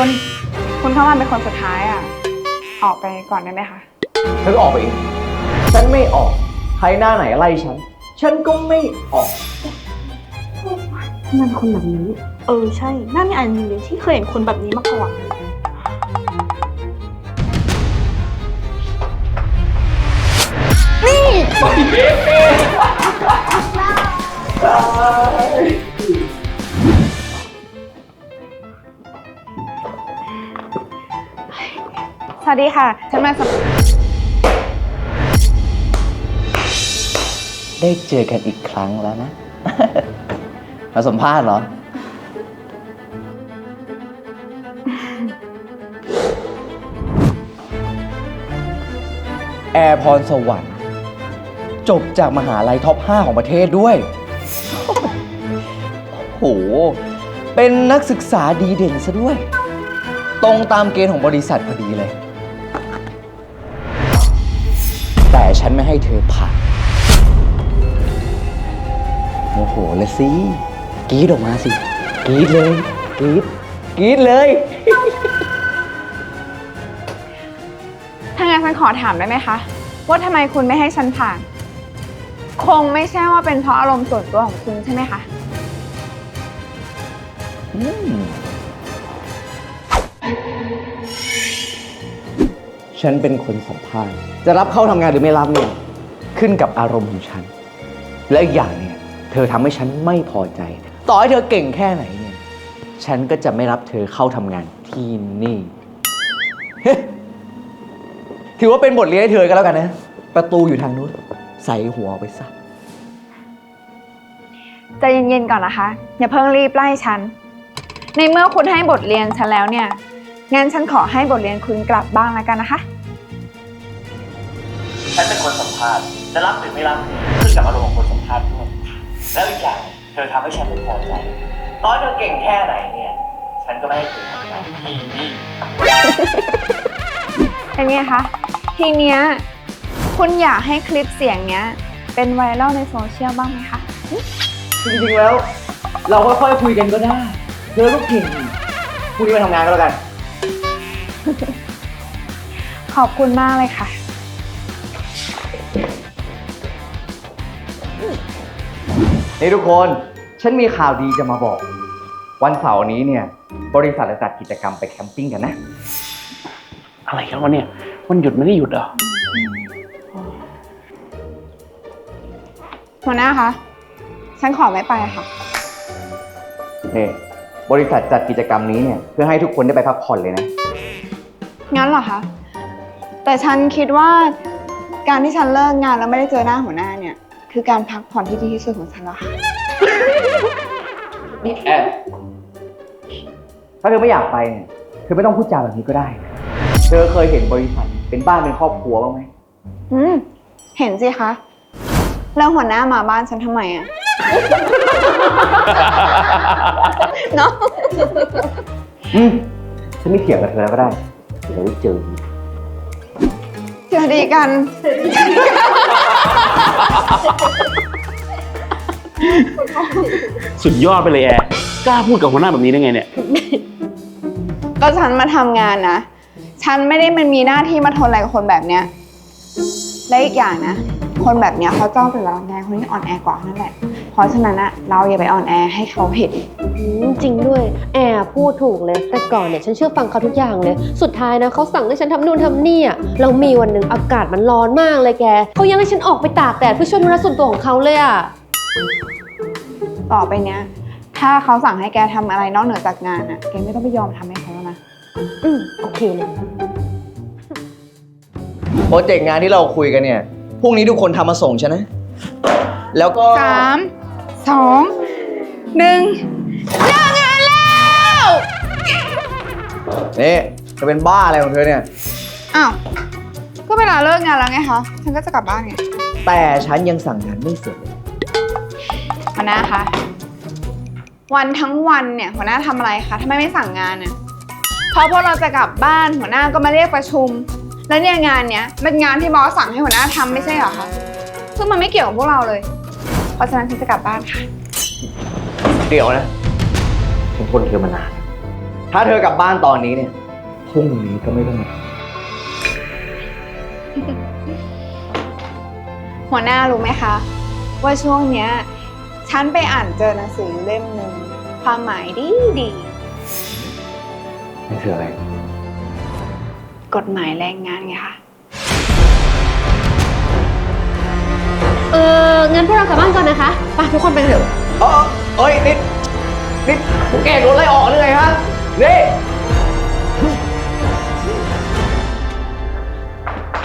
คุณ คุณเข้ามาเป็นคนสุดท้ายอะ ออกไปก่อนได้ไหมคะ เธอก็ออกไปเองฉันไม่ออก ใครหน้าไหนไล่ฉัน ฉันก็ไม่ออก นั่นคนแบบนี้ เออใช่นั่นนี่อันหนึงเลยที่เคยเห็นคนแบบนี้มาก่อน วัสดีค่ะ ฉันมาสมได้เจอกันอีกครั้งแล้วนะ มาสัมภาษณ์เหรอ แอร์พรสวรรค์ จบจากมหาลัยท็อป 5 ของประเทศด้วย โอ้โห เป็นนักศึกษาดีเด่นซะด้วย ตรงตามเกณฑ์ของบริษัทพอดีเลย ฉันไม่ให้เธอผ่านโมโหเลยสิกรีดออกมาสิกรีดเลยกรีดกรีดเลย ถ้างั้นฉันขอถามได้ไหมคะ ว่าทำไมคุณไม่ให้ฉันผ่าน คงไม่ใช่ว่าเป็นเพราะอารมณ์ส่วนตัวของคุณใช่ไหมคะ อืม ฉันเป็นคนสัมภาษณ์จะรับเข้าทำงานหรือไม่รับเนี่ยขึ้นกับอารมณ์ของฉัน และอีกอย่างเนี่ยเธอทำให้ฉันไม่พอใจ ต่อให้เธอเก่งแค่ไหนเนี่ยฉันก็จะไม่รับเธอเข้าทำงานที่นี่ ถือว่าเป็นบทเรียนให้เธอกันแล้วกันนะ ประตูอยู่ทางนู้นใส่หัวไปซะ ใจเย็นๆก่อนนะคะ อย่าเพิ่งรีบไล่ฉัน ในเมื่อคุณให้บทเรียนฉันแล้วเนี่ย งั้นฉันขอให้บทเรียนคุณกลับบ้างแล้วกันนะคะ ฉันเป็นคนสัมภาษณ์จะรับหรือไม่รับขึ้นกับอารมณ์ของคนสัมภาษณ์ด้วยแล้วอีกอย่างเธอทำให้ฉันไม่พอใจตอนเธอเก่งแค่ไหนเนี่ย ฉันก็ไม่ให้เธอทำงานที่นี่เป็นไงคะ ทีเนี้ยคุณอยากให้คลิปเสียงเนี้ย เป็นไวรัลในโซเชียลบ้างไหมคะ จริงๆแล้ว เราค่อยๆคุยกันก็ได้ เธอก็เก่งพรุ่งนี้มาทำงานก็แล้วกัน ขอบคุณมากเลยค่ะ นี่ทุกคน ฉันมีข่าวดีจะมาบอก วันเสาร์นี้เนี่ย บริษัทจะจัดกิจกรรมไปแคมปิ้งกันนะ อะไรกันวะเนี่ย มันหยุดไม่ได้หยุดเหรอ หัวหน้าคะ ฉันขอไม่ไปค่ะ นี่ บริษัทจัดกิจกรรมนี้เนี่ย เพื่อให้ทุกคนได้ไปพักผ่อนเลยนะ งั้นเหรอคะ แต่ฉันคิดว่าการที่ฉันเลิกงานแล้วไม่ได้เจอหน้าหัวหน้าเนี่ย คือการพักผ่อนที่ดีที่สุดของฉันแล้วค่ะ นี่แอบถ้าเธอไม่อยากไปเนี่ยเธอไม่ต้องพูดจาแบบนี้ก็ได้ เธอเคยเห็นบริษัทเป็นบ้านเป็นครอบครัวบ้างไหมอืม เห็นสิคะ แล้วหัวหน้ามาบ้านฉันทำไมอะ เนาะ อืมฉันไม่เถียงกับเธอแล้วก็ได้ เดี๋ยวเราได้เจอดีเจอดีกัน สุดยอดไปเลยแอร์กล้าพูดกับหัวหน้าแบบนี้ได้ไงเนี่ย ก็ฉันมาทำงานนะ ฉันไม่ได้มันมีหน้าที่มาทนอะไรกับคนแบบเนี้ยและอีกอย่างนะ คนแบบเนี้ยเขาจ้องแต่รังแกคนที่อ่อนแอกว่านั่นแหละเพ ราะฉะนั้นอะเราอย่าไปอ่อนแอให้เขาเห็น อืมจริงด้วย แอร์พูดถูกเลย แต่ก่อนเนี่ยฉันเชื่อฟังเขาทุกอย่างเลย สุดท้ายนะเขาสั่งให้ฉันทำนู่นทำนี่อะเรามีวันหนึ่งอากาศมันร้อนมากเลยแกเขายังให้ฉันออกไปตากแดดเพื่อช่วยธุระส่วนตัวของเขาเลยอะต่อไปเนี้ย ถ้าเขาสั่งให้แกทำอะไรนอกเหนือจากงานอะแกไม่ต้องไปยอมทำให้เขาแล้วนะ อืมโอเคเลย โปรเจกต์งานที่เราคุยกันเนี่ย พรุ่งนี้ทุกคนทำมาส่งใช่ไหมแล้วก็สาม สองหนึ่งเลิกงานแล้วนี่จะเป็นบ้าอะไรของเธอเนี่ย อ้าวก็เวลาเลิกงานแล้วไงคะฉันก็จะกลับบ้านไงแต่ฉันยังสั่งงานไม่เสร็จเลยหัวหน้าคะวันทั้งวันเนี่ยหัวหน้าทำอะไรคะทำไมไม่สั่งงานน่ะพอพวกเราจะกลับบ้านหัวหน้าก็มาเรียกประชุม แล้วเนี่ยงานเนี้ยเป็นงานที่บอสสั่งให้หัวหน้าทำไม่ใช่เหรอคะซึ่งมันไม่เกี่ยวกับพวกเราเลย เพราะฉะนั้นฉันจะกลับบ้านค่ะ เดี๋ยวนะฉันทนเธอมานาน ถ้าเธอกลับบ้านตอนนี้เนี่ยพรุ่งนี้ก็ไม่ต้องมาหัวหน้ารู้ไหมคะ ว่าช่วงเนี้ยฉันไปอ่านเจอหนังสือเล่มหนึ่งความหมายดีดีนี่คืออะไร กฎหมายแรงงานไงคะ ไปทุกคนไปเถอะเออเอ้ยนิดนิดพวกแกโดนไล่ออกหรือไงฮะนี่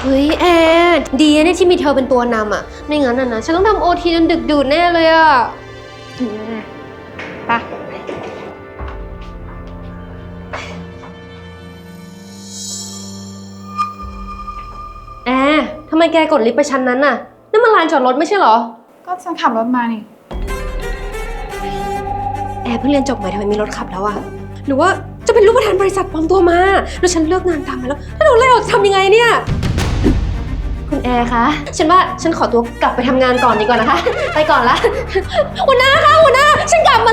เฮ้ยแอร์ดีนะเนี่ยที่มีเธอเป็นตัวนำอะไม่งั้นอะนะฉันต้องทำโอทีจนดึกดื่นแน่เลยอะไปแอร์ทำไมแกกดลิฟต์ไปชั้นนั้นน่ะนั่นมันลานจอดรถไม่ใช่เหรอ ก็ฉันขับรถมานี่ แอร์เพิ่งเรียนจบใหม่ทำไมมีรถขับแล้วอะหรือว่าจะเป็นลูกประธานบริษัทปลอมตัวมาแล้วฉันเลิกงานตามมาแล้ว ถ้าโดนไล่ออกจะทำยังไงเนี่ย คุณแอร์คะ ฉันว่าฉันขอตัวกลับไปทำงานก่อนดีกว่านะคะ ไปก่อนละหัวหน้าคะหัวหน้า ฉันกลับมาแล้วค่ะอย่าเพิ่งไล่ฉันออกเลยนะคะหัวหน้า